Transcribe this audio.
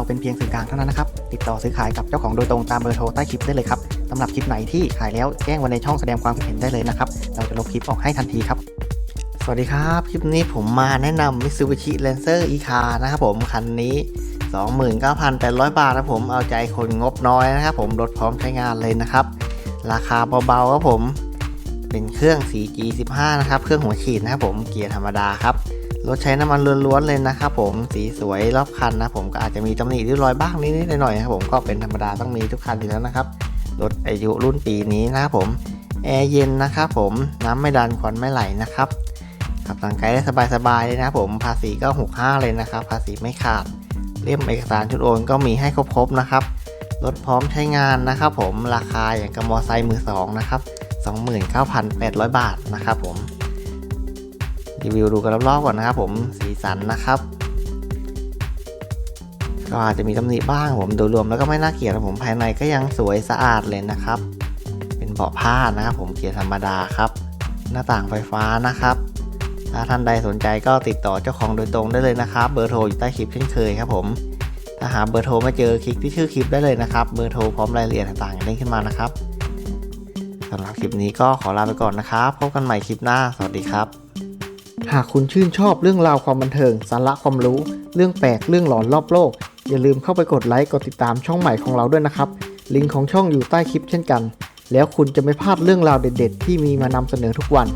เราเป็นเพียงสื่อกลางเท่านั้นนะครับ ติดต่อซื้อขายกับเจ้าของโดยตรงตามเบอร์โทรใต้คลิปได้เลยครับสำหรับคลิปไหนที่ขายแล้วแจ้งไว้ในช่องแสดงความคิดเห็นได้เลยนะครับ เราจะลบคลิปออกให้ทันทีครับ สวัสดีครับ คลิปนี้ผมมาแนะนำ Mitsubishi Lancer e car นะครับผมคันนี้ 29,800 บาทนะครับผมเอาใจคนงบน้อยนะครับผมรถพร้อมใช้งานเลยนะครับ ราคาเบาๆครับผม เป็นเครื่อง 4G15 นะครับเครื่องหัวฉีดนะครับผมเกียร์ธรรมดาครับ รถใช้น้ำมันล้วนๆเลยนะครับผมสีสวยรอบคันนะผมก็อาจจะมีตำหนิริ้วรอยบ้างนิดๆหน่อยๆนะครับผมก็เป็นธรรมดาต้องมีทุกคันอยู่แล้วนะครับรถอายุรุ่นปีนี้นะครับผมแอร์เย็นนะครับผมน้ำไม่ดันควันไม่ไหลนะครับขับทางไกลได้สบายๆเลยนะผมภาษีก็65เลยนะครับ ภาษีไม่ขาดเล่มเอกสารชุดโอนก็มีให้ครบๆนะครับรถพร้อมใช้งานนะครับผมราคาอย่างกับมอไซค์มือสองนะครับ 29,800 บาทนะครับผม รีวิวดูกันรอบๆก่อนนะครับผมสีสันนะครับ ก็อาจจะมีตำหนิบ้างผมโดยรวมแล้วก็ไม่น่าเกลียดนะผมภายในก็ยังสวยสะอาดเลยนะครับ เป็นเบาะผ้านะครับผมเกียร์ธรรมดาครับ หน้าต่างไฟฟ้านะครับ ถ้าท่านใดสนใจก็ติดต่อเจ้าของโดยตรงได้เลยนะครับ เบอร์โทรอยู่ใต้คลิปเช่นเคยครับผมถ้าหาเบอร์โทรไม่เจอคลิกที่ชื่อคลิปได้เลยนะครับ เบอร์โทรพร้อมรายละเอียดต่างๆอย่างขึ้นมานะครับสำหรับคลิปนี้ก็ขอลาไปก่อนนะครับ พบกันใหม่คลิปหน้า สวัสดีครับ หากคุณชื่นชอบเรื่องราวความบันเทิง สาระความรู้ เรื่องแปลกเรื่องหลอนรอบโลก อย่าลืมเข้าไปกดไลค์กดติดตามช่องใหม่ของเราด้วยนะครับ ลิงก์ของช่องอยู่ใต้คลิปเช่นกัน แล้วคุณจะไม่พลาดเรื่องราวเด็ด ๆ ที่มีมานำเสนอทุกวัน